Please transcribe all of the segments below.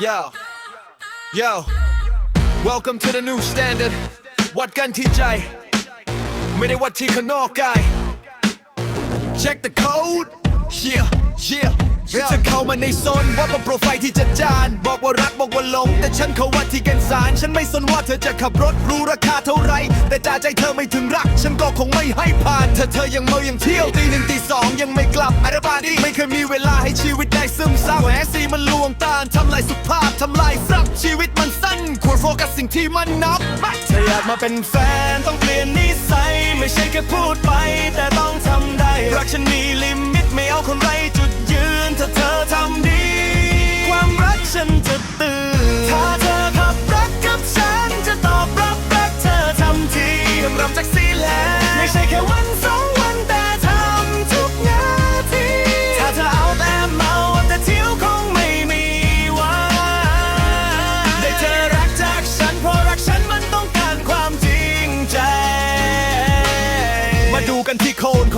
Yo Yo Welcome to the new standard วัดกันที่ใจ ไม่ได้วัดที่ข้างนอกกาย Check the code Yeah Yeah จะเข้ามาในโซนว่าเป็นโปรไฟล์ที่จะจาน บอกว่ารักบอกว่าหลง แต่ฉันเขาว่าที่กันสาร ฉันไม่สนว่าเธอจะขับรถรู้ราคาเท่าไหรแต่จ่าใจเธอไม่ถึงรัก ฉันก็คงไม่ให้ผ่าน ถ้าเธอยังเมายังเที่ยวตีหนึ่งตีสองยังไม่กลับอาราบาดีไม่เคยมีเวลาให้ชีวิตได้ซึมซับแหวซีมันลวงตา ทำลายสุขภาพทำลายทรัพย์ชีวิตมันสั้น ควรโฟกัสสิ่งที่มันนับ ถ้าอยากมาเป็นแฟนต้องเปลี่ยนนิสัย ไม่ใช่แค่พูดไป แต่ต้องทำได้ รักฉันมีลิมิตไม่เอาคนไรจุด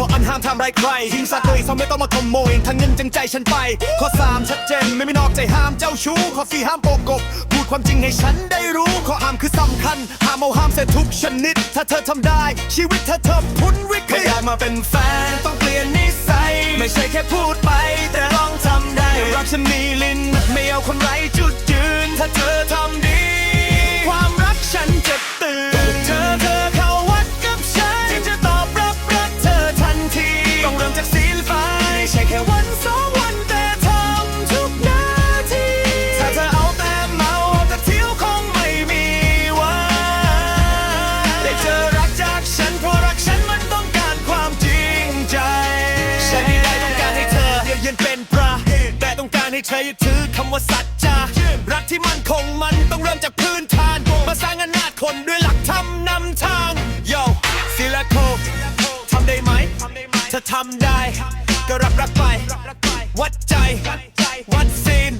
ออันห้ามทำร้ายใครทิ้งซากเลยเขาไม่ต้องมาขโมยทั้งเงินจังใจฉันไป ข้อสามชัดเจนไม่มีนอกใจห้ามเจ้าชู้ข้อสี่ห้ามโกกบพูดความจริงให้ฉันได้รู้ข้อห้ามคือสำคัญห้ามเอาห้ามเสียทุกชนิด ถ้าเธอทำได้ ชีวิตเธอเธอพ้นวิกฤตอยากมาเป็นแฟนต้องเปลี่ยนนิสัยไม่ใช่แค่พูดไปแต่ลองทำได้รักฉันมีลิ้นไม่เอาคนไร้จุดยืน ถ้าเธอทำ องการให้เธอยึดถือคำว่าสัจจารักที่มันคงมันต้องเริ่มจากพื้นฐาน มาสร้างอนาคตคนด้วยหลักธรรมนำทางโยศิลาโคทำได้ไหมถ้าทำได้ ก็รับรักไป วัดใจ วัดซีน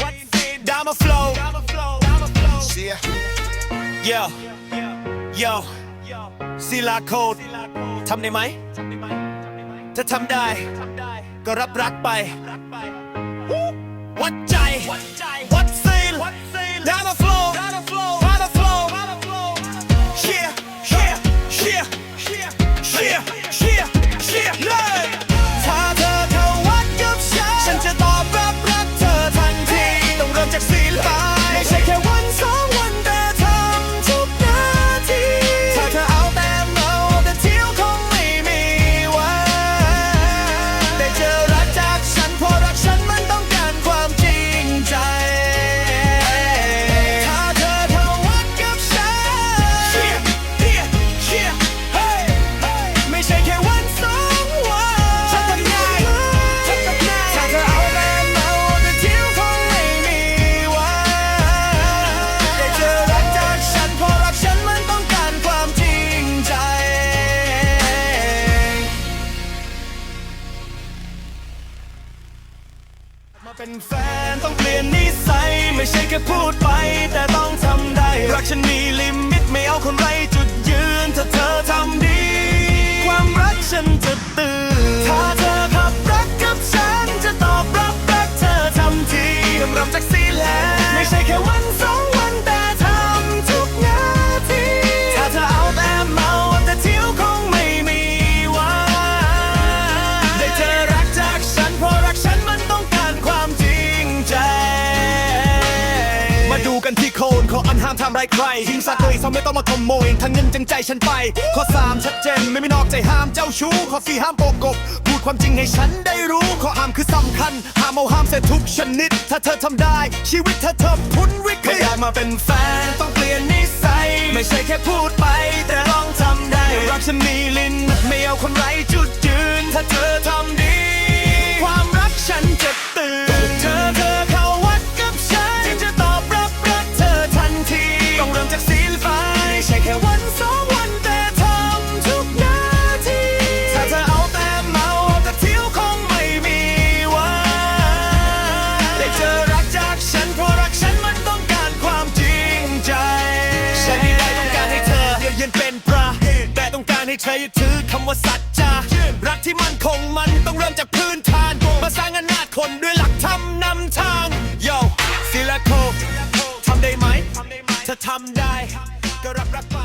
ดามาโฟล์ Yo Yo ศิลาโคดทำได้ไหม ถ้าทำได้ ก็รับรักไป ริ่ คนไรจุดยืนถ้าเธอทำดี ความรักฉันจะตื่น ถ้าเธอขับรักกับฉันจะตอบรับรักเธอทำทีเริ่มรำจากสีแลไม่ใช่แค่วันสองวันแต่ทำทุกนาที ถ้าเธอเอาแต่เมาแต่เที่ยวคงไม่มีวันได้เธอรักจากฉันเพราะรักฉันมันต้องการความจริงใจ มาดูกันที่โคนขออัน ห้ามทำร้ายใครทิ้งซากเลยเขาไม่ต้องมาขโมยทั้งเงินจังใจฉันไป ข้อสามชัดเจนไม่มีนอกใจห้ามเจ้าชู้ ข้อสี่ห้ามโกกบพูดความจริงให้ฉันได้รู้ ข้อห้ามคือสำคัญ ห้ามเอาห้ามเสียทุกชนิด ถ้าเธอทำได้ ชีวิตเธอเธอพ้นวิกฤตอยากมาเป็นแฟนต้องเปลี่ยนนิสัย ไม่ใช่แค่พูดไป แต่ลองทำได้ รักฉันมีลิ้นไม่เอาคนไร้จุดยืน ถ้าเธอทำดี ให้เธอยึดถือคำว่าสัจจารักที่มันคงมันต้องเริ่มจากพื้นฐาน มาสร้างอนาคตคนด้วยหลักธรรมนำทางโยศิลาโคำได้ไหม ถ้าทำได้ ก็รับรับไป